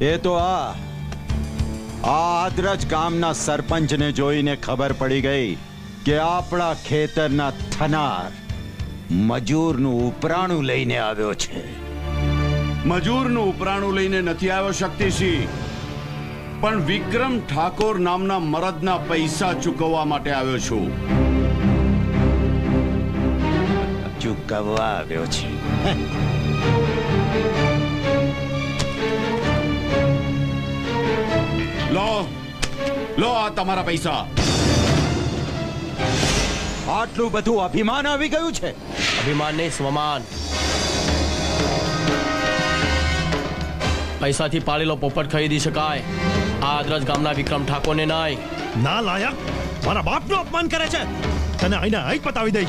એ તો આ. આ આદરજ ગામના સરપંચને જોઈને ખબર પડી ગઈ કે આપણા ખેતરના થનાર મજૂરનું ઉપરાણું લઈને આવ્યો છે. મજૂરનું ઉપરાણું લઈને નથી આવ્યો શક્તિસિંહ. પણ વિક્રમ ઠાકોર નામના મરદના પૈસા ચૂકવવા માટે આવ્યો છું. ચૂકવવા આવ્યો છે. લો આ તમારા પૈસા. આટલું બધું અભિમાન આવી ગયું છે. અભિમાન નહીં સ્વમાન. પૈસાથી પાળેલો પોપટ ખરીદી શકાય. આ આદરજ ગામના વિક્રમ ઠાકોરને નાય. ના લાયક. મારા બાપનું અપમાન કરે છે. તને અહીંને અહીં પતાવી બતાવી દઈશ.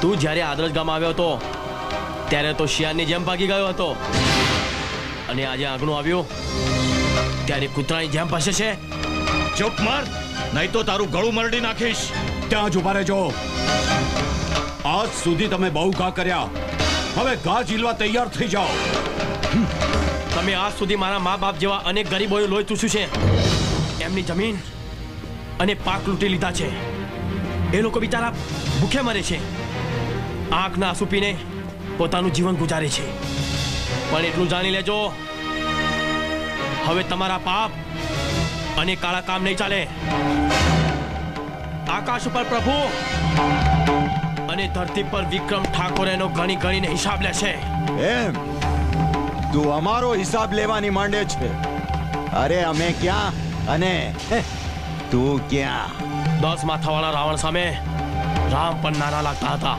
તું જ્યારે આદરજ ગામ આવ્યો હતો ત્યારે તો શિયાળની જેમ ભાગી ગયો હતો. અને આજે આગનું આવ્યું ત્યારે કૂતરાની જેમ પાસે છે. ચૂપ માર નહીં તો તારું ગળું મરડી નાખીશ. ત્યાં જ ઊભા રહેજો. આજ સુધી તમે બહુ ઘા કર્યા. હવે ઘા ઝીલવા તૈયાર થઈ જાઓ. તમે આજ સુધી મારા મા બાપ જેવા અનેક ગરીબોએ લોહી ચૂસ્યું છે. એમની જમીન અને પાક લૂંટી લીધા છે. એ લોકો બિચારા ભૂખે મરે છે. આંખના આંસુ પીને પોતાનું જીવન ગુજારે છે. પણ એટલું જાણી લેજો હવે તમારા પાપ અને કાળા કામ નહીં ચાલે. આકાશ ઉપર પ્રભુ અને ધરતી પર વિક્રમ ઠાકોર એનો ગણી ગણીને હિસાબ લેશે. એમ? તું અમારો હિસાબ લેવાની માંડે છે. અરે અમે ક્યાં અને તું ક્યાં? દસ માથાવાળા રાવણ સામે રામ પણ નાના લાગતા હતા.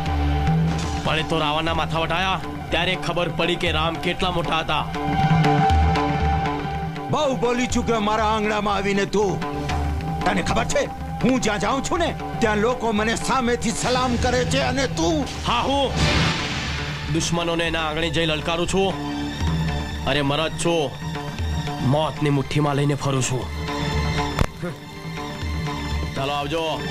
પણ એ તો રાવણના માથા વટાયા ત્યારે ખબર પડી કે રામ કેટલા મોટા હતા. બહુ બોલી ચૂક્યો મારા આંગણામાં આવીને તું. તને ખબર છે? હું જ્યાં જાઉં છું ને ત્યાં લોકો મને સામેથી સલામ કરે છે અને તું? હા હું. દુશ્મનોને એના આંગણે જઈ લલકારું છું. અરે મરદ છો. મોતની મુઠ્ઠીમાં લઈને ફરું છું. ચાલો આવજો.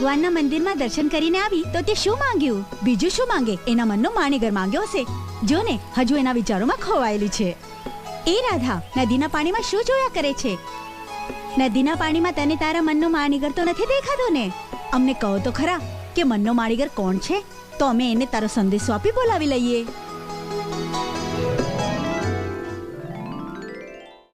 ભગવાનના મંદિરમાં દર્શન કરીને આવી, તો તે શું માંગ્યું? બીજું શું માંગે? એના મનનો માણીગર માંગ્યો હશે. જો ને હજુ એના વિચારોમાં ખોવાયેલી છે. એ રાધા, નદીના પાણીમાં શું જોયા કરે છે? નદીના પાણીમાં તને તારા મનનો માણીગર તો નથી દેખાતો ને? અમને કહો તો ખરા કે મનનો માણીગર કોણ છે? તો અમે એને તારો સંદેશો આપી બોલાવી લઈએ.